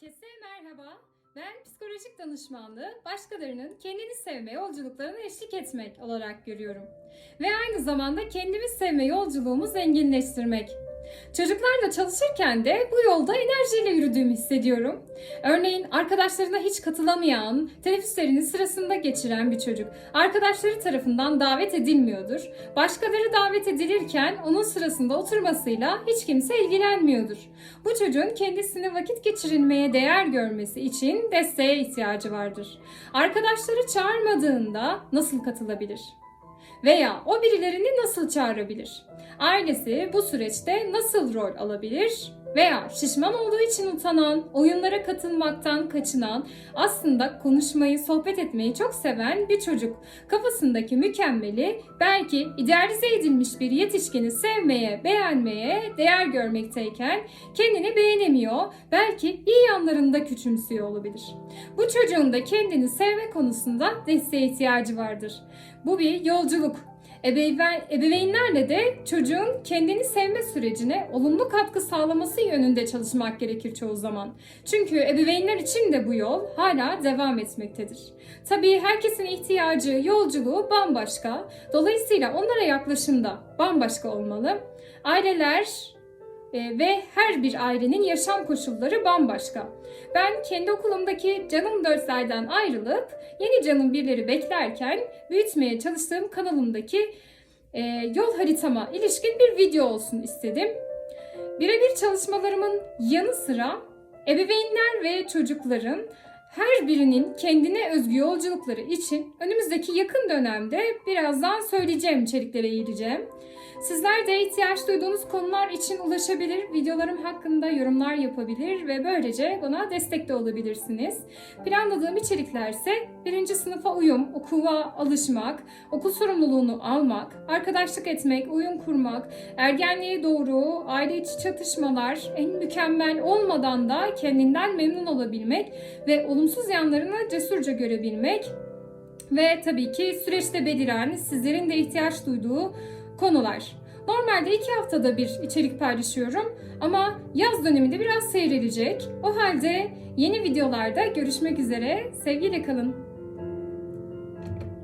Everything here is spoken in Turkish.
Herkese merhaba. Ben psikolojik danışmanlığı başkalarının kendini sevme yolculuklarına eşlik etmek olarak görüyorum. Ve aynı zamanda kendimiz sevme yolculuğumu zenginleştirmek. Çocuklarla çalışırken de bu yolda enerjiyle yürüdüğümü hissediyorum. Örneğin arkadaşlarına hiç katılamayan, teneffüslerini sırasında geçiren bir çocuk arkadaşları tarafından davet edilmiyordur. Başkaları davet edilirken onun sırasında oturmasıyla hiç kimse ilgilenmiyordur. Bu çocuğun kendisini vakit geçirilmeye değer görmesi için desteğe ihtiyacı vardır. Arkadaşları çağırmadığında nasıl katılabilir? Veya o birilerini nasıl çağırabilir? Ailesi bu süreçte nasıl rol alabilir? Veya şişman olduğu için utanan, oyunlara katılmaktan kaçınan, aslında konuşmayı, sohbet etmeyi çok seven bir çocuk. Kafasındaki mükemmeli belki idealize edilmiş bir yetişkini sevmeye, beğenmeye, değer görmekteyken kendini beğenemiyor, belki iyi yanlarında küçümsüyor olabilir. Bu çocuğun da kendini sevme konusunda desteğe ihtiyacı vardır. Bu bir yolculuk. Ebeveyn, ebeveynlerle de çocuğun kendini sevme sürecine olumlu katkı sağlaması yönünde çalışmak gerekir çoğu zaman. Çünkü ebeveynler için de bu yol hala devam etmektedir. Tabii herkesin ihtiyacı, yolculuğu bambaşka. Dolayısıyla onlara yaklaşım da bambaşka olmalı. Aileler e, ve her bir ailenin yaşam koşulları bambaşka. Ben kendi okulumdaki canım dörtlerden ayrılıp yeni canım birleri beklerken büyütmeye çalıştığım kanalımdaki e, yol haritama ilişkin bir video olsun istedim. Birebir çalışmalarımın yanı sıra ebeveynler ve çocukların her birinin kendine özgü yolculukları için önümüzdeki yakın dönemde birazdan söyleyeceğim içeriklere eğileceğim. Sizler de ihtiyaç duyduğunuz konular için ulaşabilir, videolarım hakkında yorumlar yapabilir ve böylece bana destek de olabilirsiniz. Planladığım içeriklerse birinci sınıfa uyum, okula alışmak, okul sorumluluğunu almak, arkadaşlık etmek, uyum kurmak, ergenliğe doğru aile içi çatışmalar, en mükemmel olmadan da kendinden memnun olabilmek ve olumsuz yanlarını cesurca görebilmek ve tabii ki süreçte beliren sizlerin de ihtiyaç duyduğu konular. Normalde iki haftada bir içerik paylaşıyorum ama yaz döneminde biraz seyredecek. O halde yeni videolarda görüşmek üzere. Sevgiyle kalın.